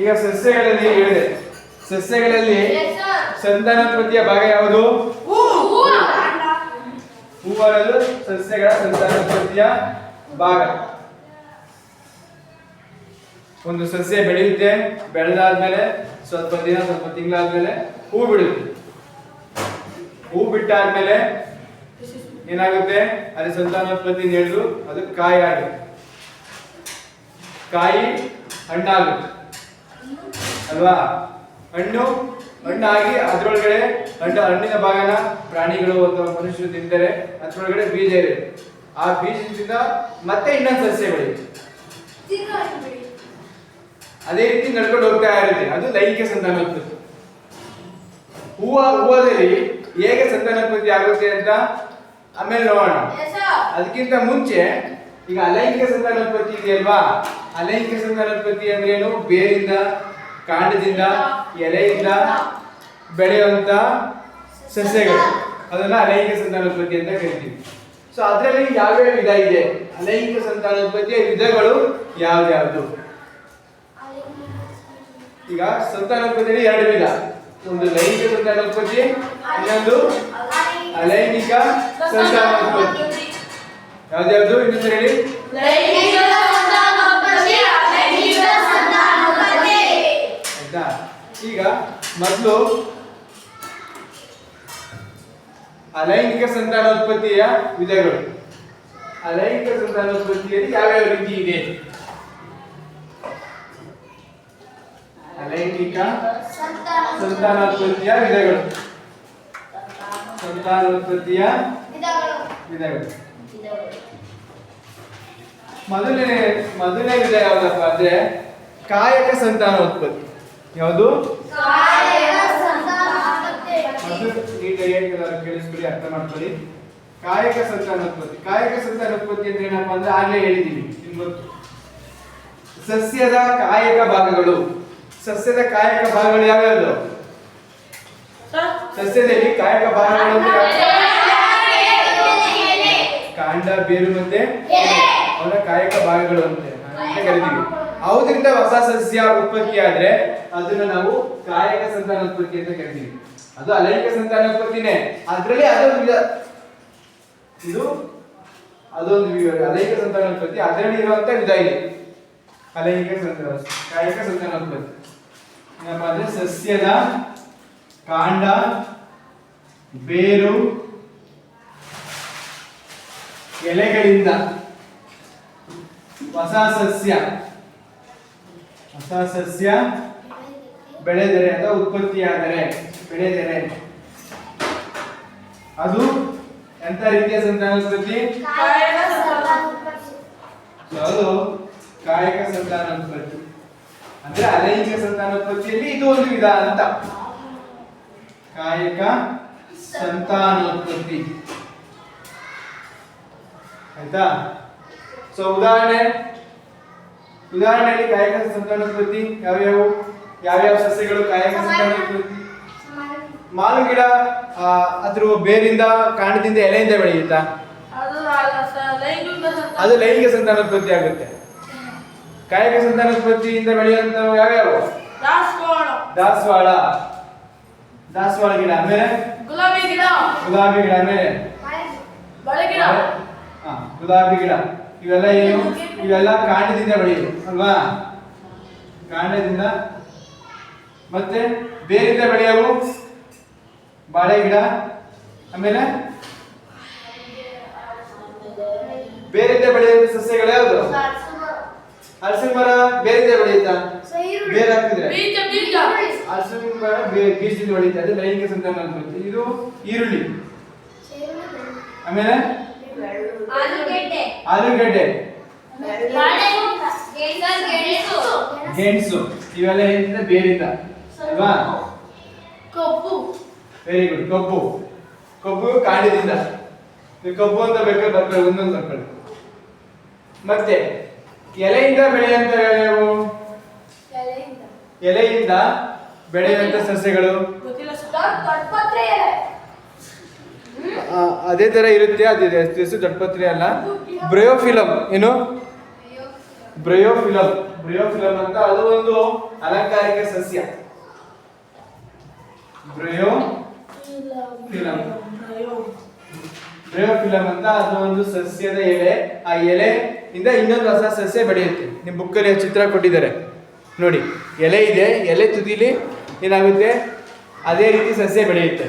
ಈಗ ಸಸ್ಯಗಳಲ್ಲಿ ಹೇಳಿದೆ. ಸಸ್ಯಗಳಲ್ಲಿ ಸಂತಾನೋತ್ಪತ್ತಿಯ ಭಾಗ ಯಾವುದು? ಹೂವರಲು ಸಸ್ಯಗಳ ಸಂತಾನೋತ್ಪತ್ತಿಯ ಭಾಗ. ಒಂದು ಸಸ್ಯ ಬೆಳೆಯುತ್ತೆ ಬೆಳೆದಾದ್ಮೇಲೆ ಸ್ವಲ್ಪ ದಿನ ಸ್ವಲ್ಪ ತಿಂಗಳಾದ್ಮೇಲೆ ಹೂ ಬಿಡುತ್ತೆ. ಹೂ ಬಿಟ್ಟಾದ್ಮೇಲೆ ಏನಾಗುತ್ತೆ? ಅಲ್ಲಿ ಸಂತಾನೋತ್ಪತ್ತಿ ನಡೆದು ಅದು ಕಾಯಿ ಆಗುತ್ತೆ. ಕಾಯಿ ಹಣ್ಣಾಗುತ್ತೆ. ಅಲ್ವಾ? ಹಣ್ಣು ಹಣ್ಣಾಗಿ ಅದ್ರೊಳಗಡೆ ಹಣ್ಣು ಹಣ್ಣಿನ ಭಾಗನ ಪ್ರಾಣಿಗಳು ಅಥವಾ ಮನುಷ್ಯರು ತಿಂತಾರೆ. ಅದ್ರೊಳಗಡೆ ಬೀಜ ಇದೆ. ಆ ಬೀಜದಿಂದ ಮತ್ತೆ ಇನ್ನೊಂದು ಸಸ್ಯ ಬೆಳೆಯುತ್ತೆ. ಅದೇ ರೀತಿ ನಡ್ಕೊಂಡು ಹೋಗ್ತಾ ಇರುತ್ತೆ. ಅದು ಲೈಂಗಿಕ ಸಂತಾನೋತ್ಪತ್ತಿ. ಹೂವ ಹೂವದಲ್ಲಿ ಹೇಗೆ ಸಂತಾನೋತ್ಪತ್ತಿ ಆಗುತ್ತೆ ಅಂತ? ಆಮೇಲೆ ನೋಡೋಣ. ಅದಕ್ಕಿಂತ ಮುಂಚೆ ಈಗ ಅಲೈಂಗಿಕ ಸಂತಾನೋತ್ಪತ್ತಿ ಇದೆಯಲ್ವಾ ಅಲೈಂಗಿಕ ಸಂತಾನೋತ್ಪತ್ತಿ ಅಂದ್ರೆ ಏನು? ಬೇರಿಂದ, ಕಾಂಡದಿಂದ, ಎಲೆಯಿಂದ ಬೆಳೆಯುವಂತ ಸಸ್ಯಗಳು. ಅದನ್ನ ಅಲೈಂಗಿಕ ಸಂತಾನೋತ್ಪತ್ತಿ ಅಂತ ಕರಿತೀವಿ. ಸೊ ಅದರಲ್ಲಿ ಯಾವ್ಯಾವ ವಿಧ ಇದೆ? ಅಲೈಂಗಿಕ ಸಂತಾನೋತ್ಪತ್ತಿಯ ವಿಧಗಳು ಯಾವ್ಯಾವ್ದು ಈಗ ಸಂತಾನೋತ್ಪತ್ತಿಯಲ್ಲಿ ಎರಡು ವಿಧ. ಒಂದು ಲೈಂಗಿಕ ಸಂತಾನೋತ್ಪತ್ತಿ ಇನ್ನೊಂದು ಅಲೈಂಗಿಕ ಸಂತಾನೋತ್ಪತ್ತಿ ಯಾವ್ದ್ಯಾವ್ದು ಇನ್ನೊಂದು ಹೇಳಿ? ಆಯ್ತಾ? ಈಗ ಮೊದಲು ಅಲೈಂಗಿಕ ಸಂತಾನೋತ್ಪತ್ತಿಯ ವಿಧಗಳು. ಅಲೈಂಗಿಕ ಸಂತಾನೋತ್ಪತ್ತಿಯಲ್ಲಿ ಯಾವ್ಯಾವ ರೀತಿ ಇದೆ? ಅಲೈಂಗಿಕ ಸಂತಾನೋತ್ಪತ್ತಿಯ ವಿಧಗಳು. ಸಂತಾನೋತ್ಪತ್ತಿಯ ವಿಧಗಳು. ಮೊದಲನೇ ಮೊದಲನೇ ವಿಧ ಯಾವ್ದಪ್ಪ ಅಂದ್ರೆ ಕಾಯಕ ಸಂತಾನೋತ್ಪತ್ತಿ ಯಾವುದು? ನೀಟಾಗಿ ಎಲ್ಲರೂ ಕೇಳಿಸ್ಬಿಡಿ ಅರ್ಥ ಮಾಡ್ಕೊಳ್ಳಿ. ಕಾಯಕ ಸಂತಾನೋತ್ಪತ್ತಿ ಕಾಯಕ ಸಂತಾನೋತ್ಪತ್ತಿ ಅಂದ್ರೆ ಏನಪ್ಪಾ ಅಂದ್ರೆ ಆಗ್ಲೇ ಹೇಳಿದೀವಿ ನಿಮ್ಗೆ ಗೊತ್ತು. ಸಸ್ಯದ ಕಾಯಕ ಭಾಗಗಳು. ಸಸ್ಯದ ಕಾಯಕ ಭಾಗಗಳು ಯಾವ್ಯಾವುದು? ಸಸ್ಯದಲ್ಲಿ ಕಾಯಕ ಭಾಗಗಳು ಕಾಂಡ ಬೇರು ಮತ್ತೆ ಅವರ ಕಾಯಕ ಭಾಗಗಳು ಅಂತ ಕರಿತೀವಿ. ಅವರಿಂದ ಹೊಸ ಸಸ್ಯ ಉತ್ಪತ್ತಿ ಆದ್ರೆ ಅದನ್ನ ನಾವು ಕಾಯಕ ಸಂತಾನೋತ್ಪತ್ತಿ ಅಂತ ಕರಿತೀವಿ. ಅದು ಅಲೈಕ ಸಂತಾನೋತ್ಪತ್ತಿನೇ ಅದರಲ್ಲಿ ಅದೊಂದು ಇದು ಅದೊಂದು ಅಲೈಕ ಸಂತಾನೋತ್ಪತ್ತಿ ಅದರಲ್ಲಿ ಇರುವಂತ ವಿಧ ಇದೆ. ಅಲೈಕ ಸಂತಾನ ಕಾಯಕ ಸಂತಾನೋತ್ಪತ್ತಿ ಏನಪ್ಪಾ ಅಂದ್ರೆ ಸಸ್ಯದ ಕಾಂಡ, ಬೇರು, ಎಲೆಗಳಿಂದ. ಹೊಸ ಸಸ್ಯ. ಹೊಸ ಸಸ್ಯ ಬೆಳೆದರೆ ಅಥವಾ ಉತ್ಪತ್ತಿಯಾದರೆ ಬೆಳೆದರೆ. ಅದು ಎಂತ ರೀತಿಯ ಸಂತಾನೋತ್ಪತ್ತಿ ಅದು ಕಾಯಕ ಸಂತಾನೋತ್ಪತ್ತಿ ಅಂದ್ರೆ ಅಲೈಂಗಿಕ ಸಂತಾನೋತ್ಪತ್ತಿಯಲ್ಲಿ ಇದು ಒಂದು ವಿಧ ಅಂತ. ಕಾಯಕ ಸಂತಾನೋತ್ಪತ್ತಿ. ಆಯ್ತಾ? ಸೊ ಉದಾಹರಣೆ ಉದಾಹರಣೆಯಲ್ಲಿ ಕಾಯಕ ಸಂತಾನೋತ್ಪತ್ತಿ ಯಾವ್ಯಾವು? ಯಾವ್ಯಾವ ಸಸ್ಯಗಳು ಕಾಯಕ ಸಂತಾನೋತ್ಪತ್ತಿ ಮಾಲು ಗಿಡ ಅದ್ರ ಬೇರಿಂದ ಕಾಂಡದಿಂದ ಎಲೆಯಿಂದ ಬೆಳೆಯುತ್ತಾ? ಅದು ಲೈಂಗಿಕ ಸಂತಾನೋತ್ಪತ್ತಿ ಆಗುತ್ತೆ. ಕಾಯಕ ಸಂತಾನೋತ್ಪತ್ತಿಯಿಂದ ಬೆಳೆಯುವಂತ ಯಾವ್ಯಾವು? ದಾಸವಾಳ. ದಾಸವಾಳ. ಗಿಡ ಆಮೇಲೆ ಗುಲಾಬಿ ಗಿಡ. ಗುಲಾಬಿ ಗಿಡ ಆಮೇಲೆ ಗುಲಾಬಿ ಗಿಡ. ಇವೆಲ್ಲ ಏನು? ಇವೆಲ್ಲ ಕಾಂಡದಿಂದ ಬೆಳೆಯುದು, ಅಲ್ವಾ? ಕಾಂಡದಿಂದ. ಮತ್ತೆ ಬೇರಿಂದ ಬೆಳೆಯವು ಬಾಳೆ ಗಿಡ, ಆಮೇಲೆ ಬೇರಿಂದ ಬೆಳೆಯುವ ಸಸ್ಯಗಳು ಯಾವುದು? ಹಲಸಿನ ಮರ ಬೇರಿಂದ ಬೆಳೆಯುತ್ತಾ? ಬೇರೆ ಹಾಕಿದ್ರೆ? ಹಲಸಿನ ಮರ ಬೀಜದಿಂದ ಬೆಳೆಯುತ್ತೆ, ಅದು ಲೈಂಗಿಕ ಸಂತಾನ ಇದು ಈರುಳ್ಳಿ. ಆಮೇಲೆ ಆಲೂಗೆಡ್ಡೆ. ಆಲೂಗಡ್ಡೆ. ಗೆಣಸು. ಇವೆಲ್ಲ ಏನಿದೆ? ಬೇರಿಂದ. ಅಲ್ವಾ? ಕಬ್ಬು. ವೆರಿ ಗುಡ್ ಕಬ್ಬು. ಕಬ್ಬು ಕಾಡಿದಿಂದ ನೀವು ಕಬ್ಬು ಅಂತ ಬೇಕಾದ್ರೆ ಬರ್ಕೊಳ್ಳಿ ಒಂದೊಂದು ಬರ್ಕೊಳ್ಳಿ. ಮತ್ತೆ ಎಲೆಯಿಂದ ಬೆಳೆಯಂತ ಯಾವ್ಯಾವು ಎಲೆಯಿಂದ. ಬೆಳೆಯುವಂತ ಸಸ್ಯಗಳು? ಗೊತ್ತಿಲ್ಲ ಸರ್ ದೊಡ್ಡಪತ್ರೆ ಎಲೆ ಆ, ಅದೇ ತರ ಇರುತ್ತೆ, ಅದು ಹೆಸರು ದೊಡ್ಡಪತ್ರೆ ಅಲ್ಲ. ಬ್ರಯೋಫಿಲಮ್ ಏನು? ಬ್ರಯೋಫಿಲಮ್ ಬ್ರಯೋಫಿಲಮ್ ಅಂತ ಅದು ಒಂದು ಅಲಂಕಾರಿಕ ಸಸ್ಯ. ಬ್ರಯೋ ಫಿಲಮ್ ಬ್ರಯೋಫಿಲಮ್ ಅಂತ ಅದು ಒಂದು ಸಸ್ಯದ ಎಲೆ. ಆ ಎಲೆ ಇಂದ ಇನ್ನೊಂದು ಹೊಸ ಸಸ್ಯ ಬೆಳೆಯುತ್ತೆ. ನಿಮ್ಮ ಬುಕ್ಕಲ್ಲಿ ಚಿತ್ರ ಕೊಟ್ಟಿದ್ದಾರೆ. ನೋಡಿ, ಎಲೆ ಇದೆ, ಎಲೆ ತುದಿಲಿ ಏನಾಗುತ್ತೆ? ಅದೇ ರೀತಿ ಸಸ್ಯ ಬೆಳೆಯುತ್ತೆ.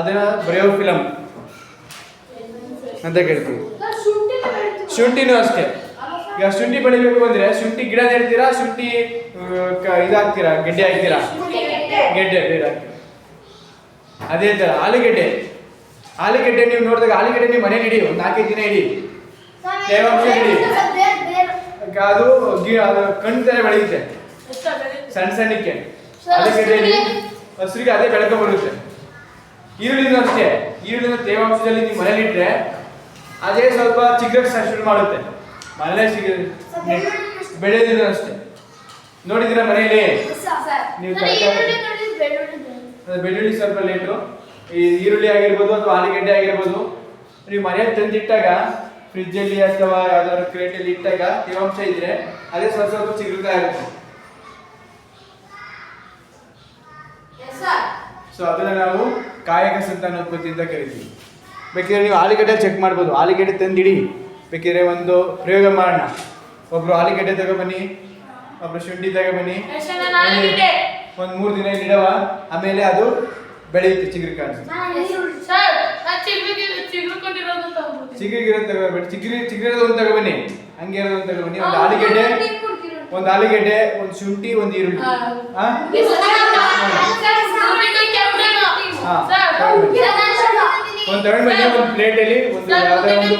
ಇಲ್ಲಿ ಬರೆಯೋ ಫಿಲಮ್ ಅಂತ ಕೇಳ್ತೀವಿ. ಶುಂಠಿನೂ ಅಷ್ಟೇ. ಈಗ ಶುಂಠಿ ಬೆಳಿಬೇಕು ಅಂದ್ರೆ ಶುಂಠಿ ಗಿಡ ನೆಡ್ತೀರಾ, ಶುಂಠಿ ಇದಾಗ್ತೀರಾ, ಗೆಡ್ಡೆ ಹಾಕ್ತೀರಾ? ಗೆಡ್ಡೆ. ಅದೇ ತರ, ಆಲೂಗೆಡ್ಡೆ. ಆಲೂಗೆಡ್ಡೆ ನೀವು ನೋಡಿದಾಗ ಆಲೂಗೆಡ್ಡೆ ನೀವು ಮನೇಲಿ ಇಡಿ, ಒಂದು ನಾಲ್ಕೈದು ದಿನ ಇಡಿ. ತೇವಾಂಶ ಇಡಿ. ಅದು ಗಿ ಅದು ಕಣ್ಣು ತಲೆ ಬೆಳೆಯುತ್ತೆ. ಸಣ್ಣ ಸಣ್ಣಕ್ಕೆ. ಆಲೂಗೆಡ್ಡೆ ಹಸ್ರಿಗೆ ಅದೇ ಬೆಳಕ ಬರುತ್ತೆ. ಈರುಳ್ಳಿನೂ ಅಷ್ಟೇ. ಈರುಳ್ಳಿನ ತೇವಾಂಶದಲ್ಲಿ ನೀವು ಮನೇಲಿ ಇಟ್ಟರೆ ಅದೇ ಸ್ವಲ್ಪ ಚಿಗುರಕ್ಕೆ ಶುರು ಮಾಡುತ್ತೆ. ಮನೇಲೆ ಸಿಗ ಸರ್, ಅಷ್ಟೇ. ನೋಡಿದ್ದೀರಾ ಮನೆಯಲ್ಲಿ? ನೀವು ನೋಡಿದ್ರೆ ಬೆಳ್ಳುಳ್ಳಿ. ಸ್ವಲ್ಪ ಲೇಟು ಈ ಈರುಳ್ಳಿ ಆಗಿರ್ಬೋದು ಅಥವಾ ಆಲೂಗಡ್ಡೆ ಆಗಿರ್ಬೋದು. ನೀವು ಮನೆಯಲ್ಲಿ ತಂದಿಟ್ಟಾಗ ಫ್ರಿಜ್ಜಲ್ಲಿ ಅಥವಾ ಯಾವ್ದಾದ್ರು ಕ್ರೇಟಲ್ಲಿ ಇಟ್ಟಾಗ ತೇವಾಂಶ ಇದ್ರೆ ಅದೇ ಸ್ವಲ್ಪ ಸ್ವಲ್ಪ ಚಿಗುರುತ್ತಾ ಆಗುತ್ತೆ. ಸೊ ಅದನ್ನ ನಾವು ಕಾಯಕ ಸಂತಾನೋತ್ಪತ್ತಿ ಅಂತ ಕರಿತೀವಿ ಬೇಕಿದ್ರೆ ನೀವು ಆಲೂಗಡ್ಡೆ ಚೆಕ್ ಮಾಡ್ಬೋದು ಆಲೂಗಡ್ಡೆ ತಂದಿಡಿ ಬೇಕಿದ್ರೆ ಒಂದು ಪ್ರಯೋಗ ಮಾಡೋಣ ಒಬ್ರು ಆಲೂಗಡ್ಡೆ ತಗೊಬನ್ನಿ ಒಬ್ರು ಶುಂಠಿ ತಗೊಬನ್ನಿ ಒಂದು ಮೂರು ದಿನ ಇಡವ ಆಮೇಲೆ ಅದು ಬೆಳೆಯುತ್ತೆ ಚಿಗುರು ಕಾಣಿಸುತ್ತೆ ಚಿಗುರಿಗಿರೋದು ತಗೋಬೇಡಿ ಚಿಗುರಿ ಚಿಗುರಿರೋದು ಒಂದು ತಗೊಬನ್ನಿ ಹಂಗೆ ಇರೋದು ಒಂದು ತಗೊಬನ್ನಿ ಒಂದು ಆಲೂಗಡ್ಡೆ ಒಂದು ಆಲೂಗಡ್ಡೆ ಒಂದು ಶುಂಠಿ ಒಂದು ಈರುಳ್ಳಿ ಹಾ. ಹಾ ಹಾ, ಸರ್ ತಗೊಂಡ್ಬನ್ನಿ. ಸರ್, ನಾನು ಶುಂಠಿ ಒಂದು ಪ್ಲೇಟ್ ಅಲ್ಲಿ ಪ್ಲೇಟಲ್ಲಿ ಒಂದು ಸರ್ ಯಾವ್ದಾರ ಒಂದು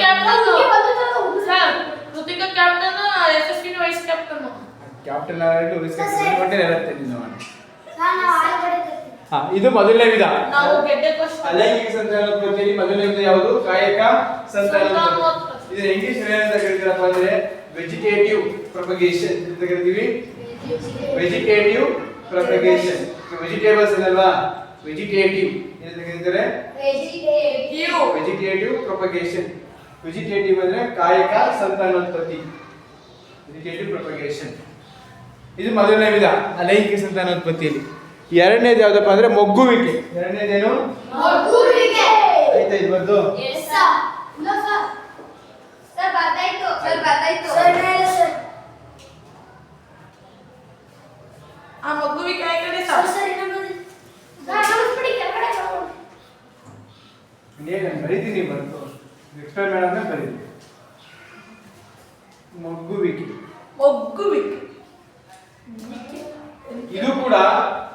ಕ್ಯಾಪ್ಟನ್ ಯಶಸ್ವಿನಿ ವೈಸ್ ಕ್ಯಾಪ್ಟನ್ ಆಗಿಟ್ಟು ಉಳಿಸ್ಕೊಂಡು ಇರುತ್ತೆ ನಾನು ಹಾ ಇದು ಮೊದಲನೇ ವಿಧ. ನಾವು ಗೆಡ್ಡೆ ಕೋಶ ಅಲೈಂಗಿಕ ಸಂತಾನೋತ್ಪತ್ತಿಯಲ್ಲಿ ಮೊದಲನೇ ವಿಧ ಯಾವುದು? ಕಾಯಕ ಸಂತಾನೋತ್ಪತ್ತಿ. ಇದು ಇಂಗ್ಲಿಷ್ ಏನಂತ ಹೇಳ್ತೀರಪ್ಪ ಅಂದ್ರೆ ವೆಜಿಟೇಟಿವ್ ಪ್ರೊಪಗೇಷನ್ ಅಂತ ಕರಿತೀವಿ. ವೆಜಿಟೇಟಿವ್ ಪ್ರೊಪಗೇಷನ್ ವೆಜಿಟೇಬಲ್ಸ್ ಅಲ್ವಾ ವೆಜಿಟೇಟಿವ್ ಕರೀತಾರೆ ವೆಜಿಟೇಬಲ್. ವೆಜಿಟೇಟಿವ್ ಪ್ರೊಪಗೇಷನ್ ವೆಜಿಟೇಟಿವ್ ಅಂದ್ರೆ ಕಾಯಕ ಸಂತಾನೋತ್ಪತ್ತಿ ವೆಜಿಟೇಟಿವ್ ಪ್ರೊಪಗೇಷನ್ ಇದು ಮೊದಲನೇ ವಿಧ ಅಲೈಂಗಿಕ ಸಂತಾನೋತ್ಪತ್ತಿಯಲ್ಲಿ ಎರಡನೇದು ಯಾವ್ದಪ್ಪ ಅಂದ್ರೆ ಮೊಗ್ಗುವಿಕೆ. ಎರಡನೇದೇನು. ಆಯ್ತಾ ಇದು ಸರ್. ಆ ಮಗುವಿಗೆ ನಾನು ಬರೀತೀನಿ ಬರ್ದು ಎಕ್ಸ್ಪ್ಲೇನ್ ಮಾಡೋದನ್ನ ಬರೀತೀನಿ. ಮೊಗ್ಗುವಿಕೆ. ಮಗುವಿಗೆ ಇದು ಕೂಡ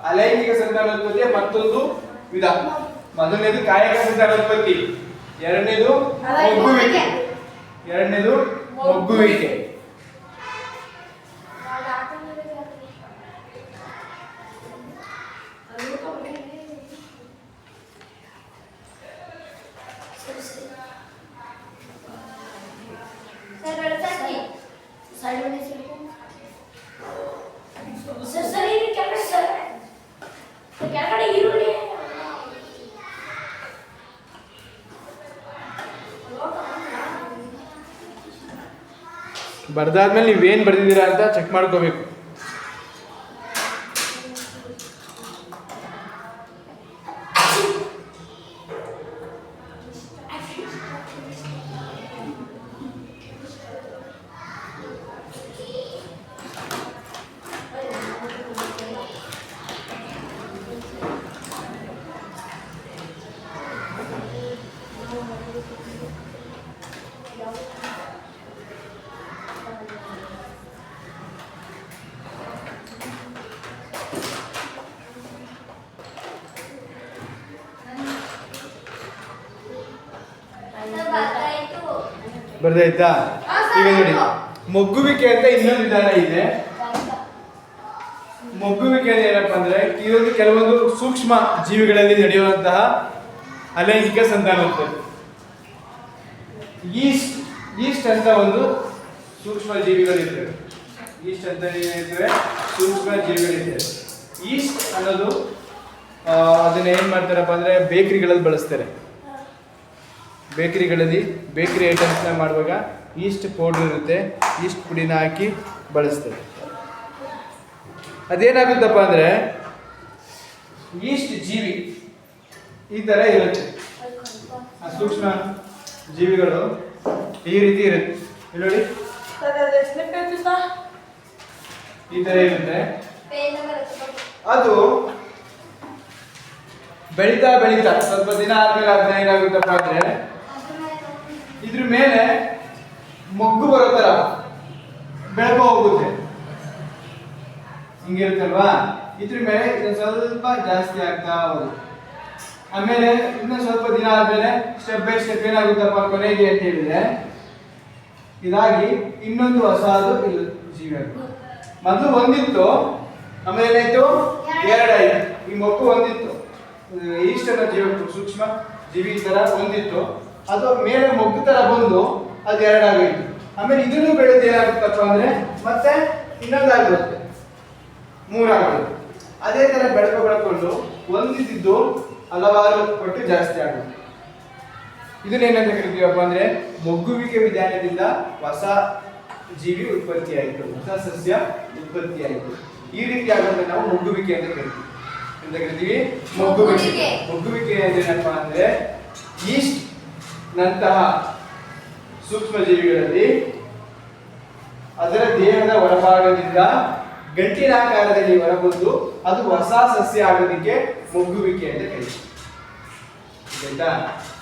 ಅಲೈಂಗಿಕ ಸಂತಾನೋತ್ಪತ್ತಿಯ ಮತ್ತೊಂದು ವಿಧ. ಮೊದಲನೇದು ಕಾಯಕ ಸಂತಾನೋತ್ಪತ್ತಿ. ಎರಡನೇದು ಮೊಗ್ಗುವಿಕೆ. ಎರಡನೇದು ಮೊಗ್ಗುವಿಕೆ. ಬರ್ದಾದ್ಮೇಲೆ ಏನು ಬರ್ದಿದ್ದೀರಾ ಅಂತ ಚೆಕ್ ಮಾಡ್ಕೋಬೇಕು. ಬರ್ದಾಯ್ತಾ? ಈಗ ನೋಡಿ. ಮೊಗ್ಗುವಿಕೆ ಅಂತ ಇನ್ನೊಂದು ವಿಧಾನ ಇದೆ. ಮೊಗ್ಗುವಿಕೆ ಏನಪ್ಪ ಅಂದ್ರೆ ಇದೊಂದು ಕೆಲವೊಂದು ಸೂಕ್ಷ್ಮ ಜೀವಿಗಳಲ್ಲಿ ನಡೆಯುವಂತಹ ಅಲೈಂಗಿಕ ಸಂತಾನೋತ್ಪತ್ತಿ ಈಸ್ಟ್ ಈಸ್ಟ್ ಅಂತ ಒಂದು ಸೂಕ್ಷ್ಮ ಜೀವಿಗಳಿರ್ತವೆ. ಈಸ್ಟ್ ಅಂತ ಏನಿರ್ತವೆ? ಸೂಕ್ಷ್ಮ ಜೀವಿಗಳಿರ್ತವೆ. ಈಸ್ಟ್ ಅನ್ನೋದು ಅದನ್ನ ಏನ್ ಮಾಡ್ತಾರಪ್ಪ ಅಂದ್ರೆ ಬೇಕರಿಗಳಲ್ಲಿ ಬಳಸ್ತಾರೆ. ಬೇಕರಿಗಳಲ್ಲಿ ಬೇಕರಿ ಐಟಮ್ಸ್ನ ಮಾಡುವಾಗ ಈಸ್ಟ್ ಪೌಡ್ರ್ ಇರುತ್ತೆ. ಈಸ್ಟ್ ಪುಡಿನ ಹಾಕಿ ಬಳಸ್ತೇವೆ ಅದೇನಾಗುತ್ತಪ್ಪ ಅಂದರೆ ಈಸ್ಟ್ ಜೀವಿ ಈ ಥರ ಇರುತ್ತೆ. ಆ ಸೂಕ್ಷ್ಮ ಜೀವಿಗಳು ಈ ರೀತಿ ಇರುತ್ತೆ. ಇಲ್ಲಿ ನೋಡಿ ಈ ಥರ ಇರುತ್ತೆ. ಅದು ಬೆಳೀತಾ ಬೆಳೀತಾ ಸ್ವಲ್ಪ ದಿನ ಆದ್ಮೇಲೆ ಅದನ್ನ ಏನಾಗುತ್ತಪ್ಪ ಅಂದ್ರೆ ಇದ್ರ ಮೇಲೆ ಮೊಗ್ಗು ಬರೋ ಥರ ಬೆಳಕು ಹೋಗುತ್ತೆ. ಹಿಂಗಿರುತ್ತಲ್ವಾ? ಇದ್ರ ಮೇಲೆ ಇದೊಂದು ಸ್ವಲ್ಪ ಜಾಸ್ತಿ ಆಗ್ತಾ ಹೋಗುತ್ತೆ. ಆಮೇಲೆ ಇನ್ನೊಂದು ಸ್ವಲ್ಪ ದಿನ ಆದ್ಮೇಲೆ ಸ್ಟೆಪ್ ಬೈ ಸ್ಟೆಪ್ ಏನಾಗುತ್ತಪ್ಪ ಕೊನೆಗೆ ಅಂತ ಹೇಳಿದ್ರೆ, ಇದಾಗಿ ಇನ್ನೊಂದು ಹೊಸದು ಇಲ್ಲ ಜೀವಿ ಮೊದಲು ಒಂದಿತ್ತು, ಆಮೇಲೆ ಏನಾಯ್ತು? ಎರಡಾಯ್ತು ಈ ಮೊಗ್ಗು ಒಂದಿತ್ತು. ಈಸ್ಟರ್ನ ಜೀವ ಸೂಕ್ಷ್ಮ ಜೀವಿ ತರ ಒಂದಿತ್ತು. ಅದು ಮೇಲೆ ಮೊಗ್ಗು ತರ ಬಂದು ಅದು ಎರಡಾಗೋಯ್ತು ಆಮೇಲೆ ಇದನ್ನು ಬೆಳೆದು ಏನಾಗುತ್ತಪ್ಪ ಅಂದ್ರೆ ಮತ್ತೆ ಇನ್ನೊಂದಾಗಿರುತ್ತೆ ಮೂರಾಗುತ್ತೆ. ಅದೇ ತರ ಬೆಳಕು ಬೆಳ್ಕೊಂಡು ಒಂದಿದ್ದು ಹಲವಾರು ಪಟ್ಟು ಜಾಸ್ತಿ ಆಗುತ್ತೆ. ಇದನ್ನೇನಂತ ಕರಿತೀವಪ್ಪ ಅಂದ್ರೆ ಮೊಗ್ಗುವಿಕೆ ವಿಧಾನದಿಂದ ಹೊಸ ಜೀವಿ ಉತ್ಪತ್ತಿ ಆಯಿತು ಹೊಸ ಸಸ್ಯ ಉತ್ಪತ್ತಿ ಆಯಿತು. ಈ ರೀತಿ ಆಗೋದನ್ನ ನಾವು ಮೊಗ್ಗುವಿಕೆ ಅಂತ ಕರಿತೀವಿ. ಅಂತ ಕರಿತೀವಿ? ಮೊಗ್ಗುವಿಕೆ. ಮೊಗ್ಗುವಿಕೆ. ಅಂದ್ರೆ ಏನಪ್ಪಾ ಅಂದ್ರೆ ಈಸ್ಟ್ ನಂತಹ ಸೂಕ್ಷ್ಮ ಜೀವಿಗಳಲ್ಲಿ ಅದರ ದೇಹದ ಹೊರಭಾಗದಿಂದ ಗಂಟಿನಾಕಾರದಲ್ಲಿ ಹೊರಬಂದು ಅದು ಹೊಸ ಸಸ್ಯ ಆಗೋದಕ್ಕೆ ಮುಗ್ಗುವಿಕೆ ಅಂತ ಕರೀತೀವಿ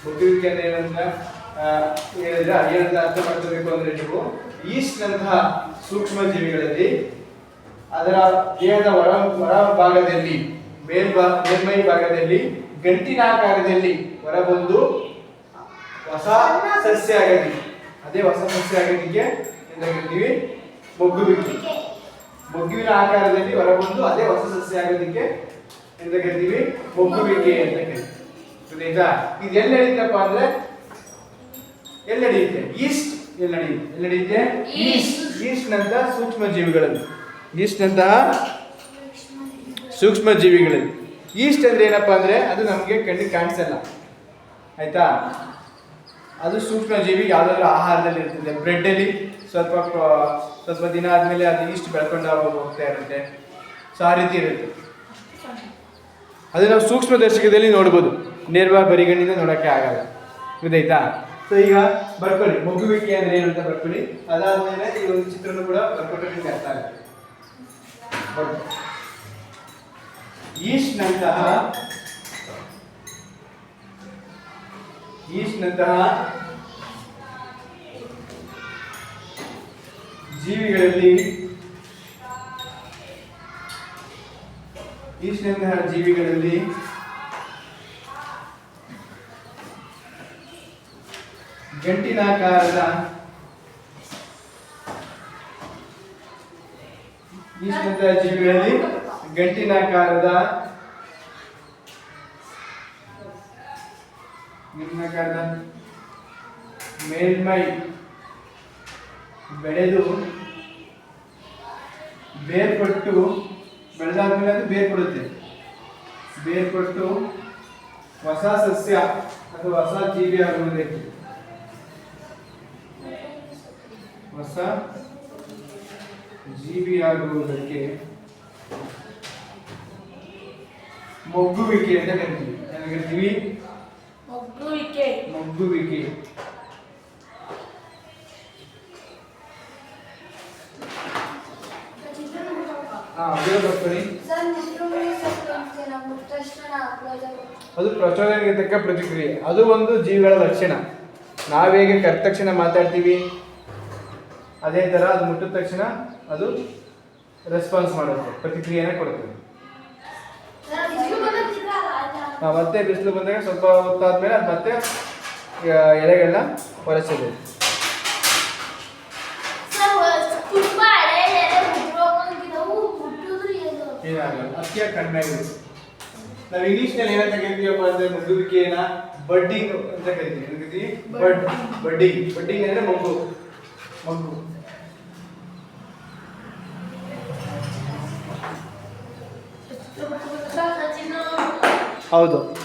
ಮುಗ್ಗುವಿಕೆ ಅಂದ್ರೆ ಏನಂತ ಹೇಳಿದ್ರೆ ಏನಂತ ಅರ್ಥ ಮಾಡ್ಕೋಬೇಕು ಅಂದ್ರೆ ನೀವು ಈಸ್ಟ್ ನಂತಹ ಸೂಕ್ಷ್ಮ ಜೀವಿಗಳಲ್ಲಿ ಅದರ ದೇಹದ ಹೊರ ಹೊರ ಭಾಗದಲ್ಲಿ ಮೇಲ್ಭಾ, ಮೇಲ್ಮೈ ಭಾಗದಲ್ಲಿ ಗಂಟಿನಾಕಾರದಲ್ಲಿ ಹೊರಬಂದು ಹೊಸ ಸಸ್ಯ ಆಗೋದಿಕ್ಕೆ ಅದೇ ಹೊಸ ಸಸ್ಯ ಆಗಿದ್ದಕ್ಕೆ ಎಂತ ಕರಿತೀವಿ? ಮೊಗ್ಗುವಿಕೆ ಮೊಗ್ಗುವಿನ ಆಕಾರದಲ್ಲಿ ಹೊರಬಂದು ಅದೇ ಹೊಸ ಸಸ್ಯ ಆಗೋದಕ್ಕೆ ಎಂತ ಕರಿತೀವಿ? ಮೊಗ್ಗುವಿಕೆ ಅಂತ ಕರಿತೀವಿ. ಇದು ಎಲ್ಲಿ ನಡೀತಪ್ಪ ಅಂದ್ರೆ ಎಲ್ಲಿ ನಡೆಯುತ್ತೆ? ಈಸ್ಟ್ ಎಲ್ಲಿ ನಡೆಯುತ್ತೆ? ಎಲ್ಲಿ ನಡೆಯುತ್ತೆ? ಈಸ್ಟ್. ಈಸ್ಟ್ ನಂತ ಸೂಕ್ಷ್ಮ ಜೀವಿಗಳಲ್ಲಿ ಈಸ್ಟ್ ನಂತಹ ಸೂಕ್ಷ್ಮ ಜೀವಿಗಳಲ್ಲಿ ಈಸ್ಟ್ ಅಂದ್ರೆ ಏನಪ್ಪಾ ಅಂದ್ರೆ ಅದು ನಮಗೆ ಕಣ್ಣಿಗೆ ಕಾಣಿಸಲ್ಲ. ಆಯ್ತಾ? ಅದು ಸೂಕ್ಷ್ಮ ಜೀವಿ ಯಾವ್ದಾದ್ರು ಆಹಾರದಲ್ಲಿ ಇರ್ತದೆ. ಬ್ರೆಡ್ ಅಲ್ಲಿ ಸ್ವಲ್ಪ ಸ್ವಲ್ಪ ದಿನ ಆದಮೇಲೆ ಅದು ಈಸ್ಟ್ ಬೆಳ್ಕೊಂಡು ಹೋಗ್ತಾ ಇರುತ್ತೆ. ಸೊ ಆ ರೀತಿ ಇರುತ್ತೆ. ಅದು ನಾವು ಸೂಕ್ಷ್ಮ ದರ್ಶಕದಲ್ಲಿ ನೋಡ್ಬೋದು. ನೇರವಾಗಿ ಬರಿಗಣ್ಣಿಂದ ನೋಡೋಕ್ಕೆ ಆಗಲ್ಲ. ಗೊತ್ತಾಯ್ತಾ? ಸೊ ಈಗ ಬರ್ಕೊಳ್ಳಿ. ಮಗುವಿಕೆ ಅಂದ್ರೆ ಏನು ಅಂತ ಬರ್ಕೊಳ್ಳಿ. ಅದಾದ್ಮೇಲೆ ಈ ಒಂದು ಚಿತ್ರನ ಕೂಡ ಬರ್ಕೊಟ್ರೆ ನಿಮ್ಗೆ ಅರ್ಥ ಆಗುತ್ತೆ. ಈಸ್ಟ್ ಈಸ್ಟ್ನಂತಹ ಈಸ್ಟ್ನಂತಹ ಜೀವಿಗಳಲ್ಲಿ ಈಶ್ನಂತಹ ಜೀವಿಗಳಲ್ಲಿ ಗಂಟಿನಾಕಾರದ ಈಶ್ನಂತಹ ಜೀವಿಗಳಲ್ಲಿ ಗಂಟಿನಾಕಾರದ ಗಂಟಿನಾಕಾರದ ಮೇಲ್ಮೈ ಬೆಳೆದು ಬೇರ್ಪಟ್ಟು ಬೆಳೆದಾದ್ಮೇಲೆ ಅದು ಬೇರ್ಪಡುತ್ತೆ. ಬೇರ್ಪಟ್ಟು ಹೊಸ ಸಸ್ಯ ಅಥವಾ ಹೊಸ ಜೀವಿ ಆಗುವುದಕ್ಕೆ. ಹೊಸ ಜೀವಿಯಾಗುವುದಕ್ಕೆ ಮೊಗ್ಗುವಿಕೆ ಅಂತ ಕರಿತೀವಿ. ಕರಿತೀವಿ ಮೊಗ್ಗುವಿಕೆ ಮೊಗ್ಗುವಿಕೆ ಹಾ ಬೇಗ ಬರ್ಕೊಳ್ಳಿ ಸರ್ ನಿದ್ರಮಣಿ ಸತ್ಯ ನಮ್ಮ ತಕ್ಷಣ ಅಪ್ಲೋಡ್ ಅದು ಪ್ರಚೋದನೆಗೆ ತಕ್ಕ ಪ್ರತಿಕ್ರಿಯೆ. ಅದು ಒಂದು ಜೀವಿಗಳ ಲಕ್ಷಣ. ನಾವೇಗೆ ಹೇಗೆ ಕರೆದ ತಕ್ಷಣ ಮಾತಾಡ್ತೀವಿ? ಅದೇ ಥರ ಅದು ಮುಟ್ಟಿದ ತಕ್ಷಣ ಅದು ರೆಸ್ಪಾನ್ಸ್ ಮಾಡುತ್ತೆ ಪ್ರತಿಕ್ರಿಯೆನ ಕೊಡುತ್ತೆ ಸರ್ ಇದು ಬಂದಿಲ್ಲ ಆಯ್ತಾ ಆ, ಮತ್ತೆ ಬಿಸಿಲು ಬಂದಾಗ ಸ್ವಲ್ಪ ಹೊತ್ತಾದ್ಮೇಲೆ ಅದು ಮತ್ತೆ ಎಲೆಗಳನ್ನ ಒರೆಸಬೇಕು ಅದಕ್ಕೆ ಕಡಿಮೆ ನಾವು ಇಂಗ್ಲೀಷ್ನಲ್ಲಿ ಏನಂತ ಕರಿತೀವಪ್ಪ ಅಂದ್ರೆ ಮಗುವಿಕೆಯನ್ನ ಬಡ್ಡಿಂಗ್ ಅಂತ ಕರಿತೀವಿ. ಬಡ್ಡಿಂಗ್. ಬಡ್ಡಿಂಗ್ ಅಂದ್ರೆ ಮಗು. ಮಗು. 好的。